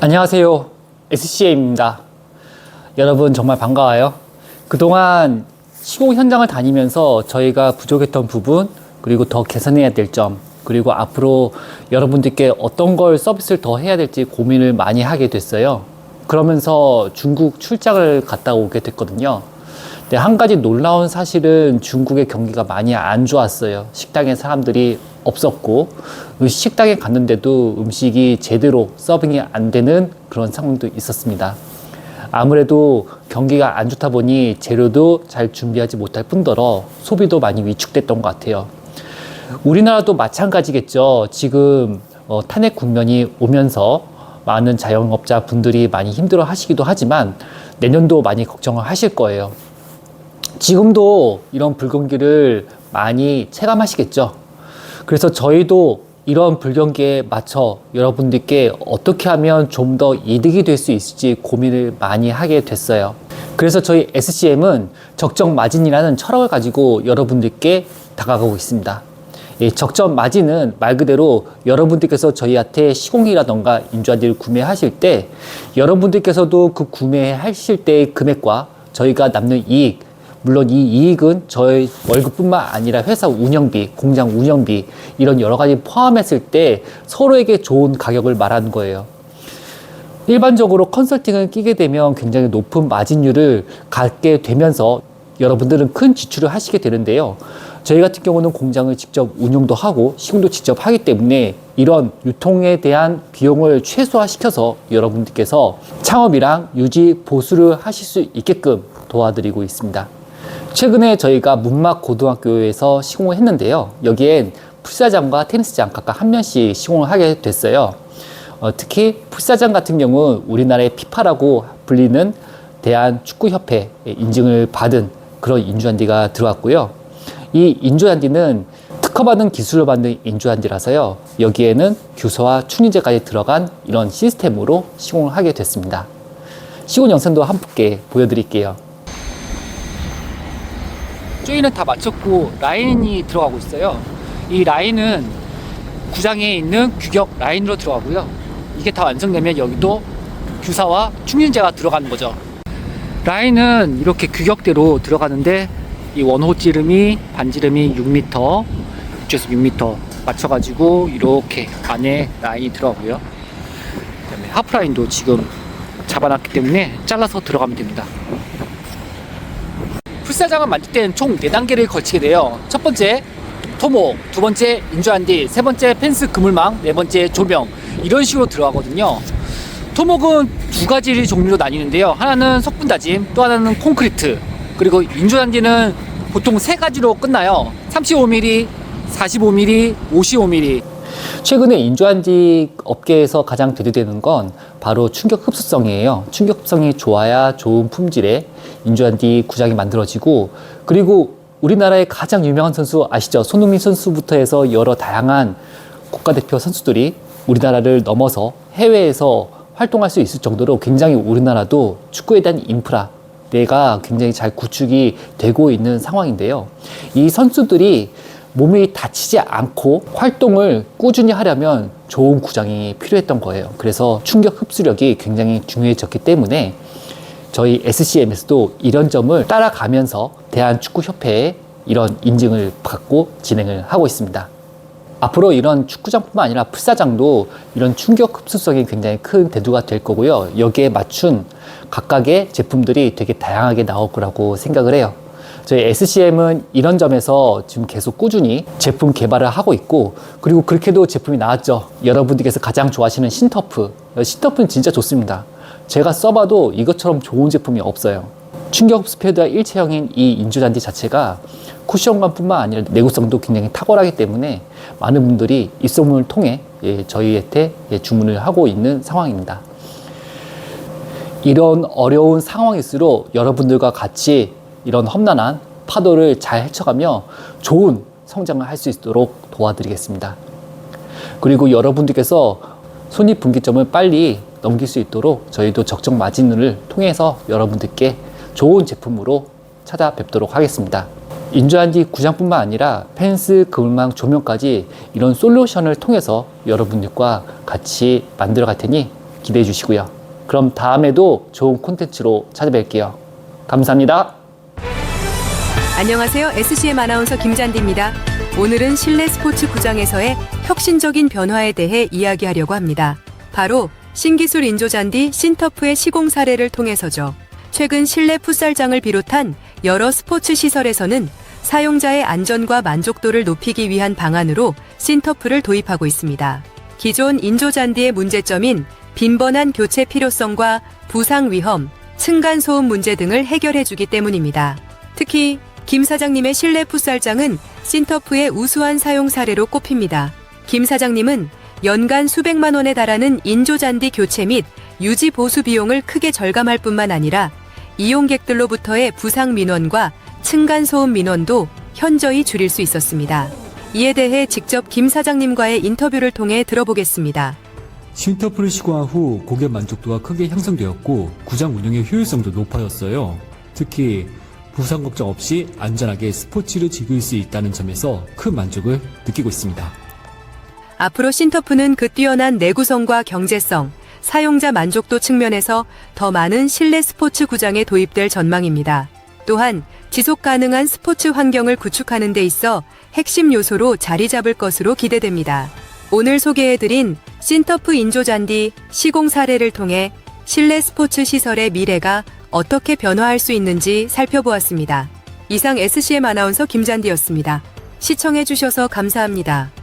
안녕하세요. SCA입니다. 여러분 정말 반가워요. 그동안 시공 현장을 다니면서 저희가 부족했던 부분, 그리고 더 개선해야 될 점, 그리고 앞으로 여러분들께 어떤 걸 서비스를 더 해야 될지 고민을 많이 하게 됐어요. 그러면서 중국 출장을 갔다 오게 됐거든요. 근데 한 가지 놀라운 사실은 중국의 경기가 많이 안 좋았어요. 식당에 사람들이 없었고 그 식당에 갔는데도 음식이 제대로 서빙이 안 되는 그런 상황도 있었습니다. 아무래도 경기가 안 좋다 보니 재료도 잘 준비하지 못할 뿐더러 소비도 많이 위축됐던 것 같아요. 우리나라도 마찬가지겠죠. 지금 어, 탄핵 국면이 오면서 많은 자영업자 분들이 많이 힘들어 하시기도 하지만 내년도 많이 걱정을 하실 거예요. 지금도 이런 불경기를 많이 체감하시겠죠. 그래서 저희도 이런 불경기에 맞춰 여러분들께 어떻게 하면 좀 더 이득이 될 수 있을지 고민을 많이 하게 됐어요. 그래서 저희 SCM은 적정 마진이라는 철학을 가지고 여러분들께 다가가고 있습니다. 이 적정 마진은 말 그대로 여러분들께서 저희한테 시공이라던가 인조한지를 구매하실 때 여러분들께서도 그 구매하실 때의 금액과 저희가 남는 이익 물론 이 이익은 저희 월급뿐만 아니라 회사 운영비, 공장 운영비 이런 여러 가지 포함했을 때 서로에게 좋은 가격을 말하는 거예요. 일반적으로 컨설팅을 끼게 되면 굉장히 높은 마진율을 갖게 되면서 여러분들은 큰 지출을 하시게 되는데요. 저희 같은 경우는 공장을 직접 운영도 하고 시공도 직접 하기 때문에 이런 유통에 대한 비용을 최소화시켜서 여러분들께서 창업이랑 유지 보수를 하실 수 있게끔 도와드리고 있습니다. 최근에 저희가 문막 고등학교에서 시공을 했는데요. 여기엔 풀사장과 테니스장 각각 한 면씩 시공을 하게 됐어요. 어, 특히 풀사장 같은 경우 우리나라의 피파라고 불리는 대한축구협회 인증을 받은 그런 인조한디가 들어왔고요. 이 인조한디는 특허받은 기술을 받는 인조한디라서요. 여기에는 규서와 충리제까지 들어간 이런 시스템으로 시공을 하게 됐습니다. 시공 영상도 함께 보여드릴게요. 조이는 다 마쳤고 라인이 들어가고 있어요. 이 라인은 구장에 있는 규격 라인으로 들어가고요. 이게 다 완성되면 여기도 규사와 충진제가 들어가는 거죠. 라인은 이렇게 규격대로 들어가는데 이 원호 찌름이 반지름이 6m, 6에서 6m 맞춰가지고 이렇게 안에 라인이 들어가고요. 그다음에 하프라인도 지금 잡아놨기 때문에 잘라서 들어가면 됩니다. 풀사장을 만들 때는 총 4단계를 거치게 돼요. 첫 번째 토목, 두 번째 인조한디, 세 번째 펜스 그물망, 네 번째 조명 이런 식으로 들어가거든요. 토목은 두 가지 종류로 나뉘는데요. 하나는 석분 다짐, 또 하나는 콘크리트. 그리고 인조단지는 보통 세 가지로 끝나요. 35mm, 45mm, 55mm. 최근에 인조한지 업계에서 가장 대두되는 건 바로 충격 흡수성이에요. 충격 흡수성이 좋아야 좋은 품질의 인조한디 구장이 만들어지고 그리고 우리나라의 가장 유명한 선수 아시죠? 손흥민 선수부터 해서 여러 다양한 국가대표 선수들이 우리나라를 넘어서 해외에서 활동할 수 있을 정도로 굉장히 우리나라도 축구에 대한 인프라 내가 굉장히 잘 구축이 되고 있는 상황인데요. 이 선수들이 몸이 다치지 않고 활동을 꾸준히 하려면 좋은 구장이 필요했던 거예요. 그래서 충격 흡수력이 굉장히 중요해졌기 때문에 저희 SCM에서도 이런 점을 따라가면서 대한축구협회에 이런 인증을 받고 진행을 하고 있습니다. 앞으로 이런 축구장뿐만 아니라 풀사장도 이런 충격 흡수성이 굉장히 큰 대두가 될 거고요. 여기에 맞춘 각각의 제품들이 되게 다양하게 나올 거라고 생각을 해요. 저희 SCM은 이런 점에서 지금 계속 꾸준히 제품 개발을 하고 있고 그리고 그렇게도 제품이 나왔죠. 여러분들께서 가장 좋아하시는 신터프. 신터프는 진짜 좋습니다. 제가 써봐도 이것처럼 좋은 제품이 없어요. 충격 흡수 패드와 일체형인 이 인조잔디 자체가 쿠션감뿐만 아니라 내구성도 굉장히 탁월하기 때문에 많은 분들이 입소문을 통해 예, 저희한테 예, 주문을 하고 있는 상황입니다. 이런 어려운 상황일수록 여러분들과 같이 이런 험난한 파도를 잘 헤쳐가며 좋은 성장을 할 수 있도록 도와드리겠습니다. 그리고 여러분들께서 손익 분기점을 빨리 넘길 수 있도록 저희도 적정 마진을 통해서 여러분들께 좋은 제품으로 찾아뵙도록 하겠습니다. 인조한지 구장뿐만 아니라 펜스, 그물망, 조명까지 이런 솔루션을 통해서 여러분들과 같이 만들어 갈 테니 기대해 주시고요. 그럼 다음에도 좋은 콘텐츠로 찾아뵐게요. 감사합니다. 안녕하세요. SCM 아나운서 김잔디입니다. 오늘은 실내 스포츠 구장에서의 혁신적인 변화에 대해 이야기하려고 합니다. 바로 신기술 인조잔디 신터프의 시공 사례를 통해서죠. 최근 실내 풋살장을 비롯한 여러 스포츠 시설에서는 사용자의 안전과 만족도를 높이기 위한 방안으로 신터프를 도입하고 있습니다. 기존 인조잔디의 문제점인 빈번한 교체 필요성과 부상 위험, 층간 소음 문제 등을 해결해주기 때문입니다. 특히 김 사장님의 실내 풋살장은 신터프의 우수한 사용 사례로 꼽힙니다. 김 사장님은 연간 수백만 원에 달하는 인조잔디 교체 및 유지 보수 비용을 크게 절감할 뿐만 아니라 이용객들로부터의 부상 민원과 층간 소음 민원도 현저히 줄일 수 있었습니다. 이에 대해 직접 김 사장님과의 인터뷰를 통해 들어보겠습니다. 신터프를 시공한 후 고객 만족도가 크게 향상되었고 구장 운영의 효율성도 높아졌어요. 특히 부상 걱정 없이 안전하게 스포츠를 즐길 수 있다는 점에서 큰 만족을 느끼고 있습니다. 앞으로 신터프는 그 뛰어난 내구성과 경제성, 사용자 만족도 측면에서 더 많은 실내 스포츠 구장에 도입될 전망입니다. 또한 지속 가능한 스포츠 환경을 구축하는 데 있어 핵심 요소로 자리 잡을 것으로 기대됩니다. 오늘 소개해드린 신터프 인조잔디 시공 사례를 통해 실내 스포츠 시설의 미래가 어떻게 변화할 수 있는지 살펴보았습니다. 이상 SCM 아나운서 김잔디였습니다. 시청해주셔서 감사합니다.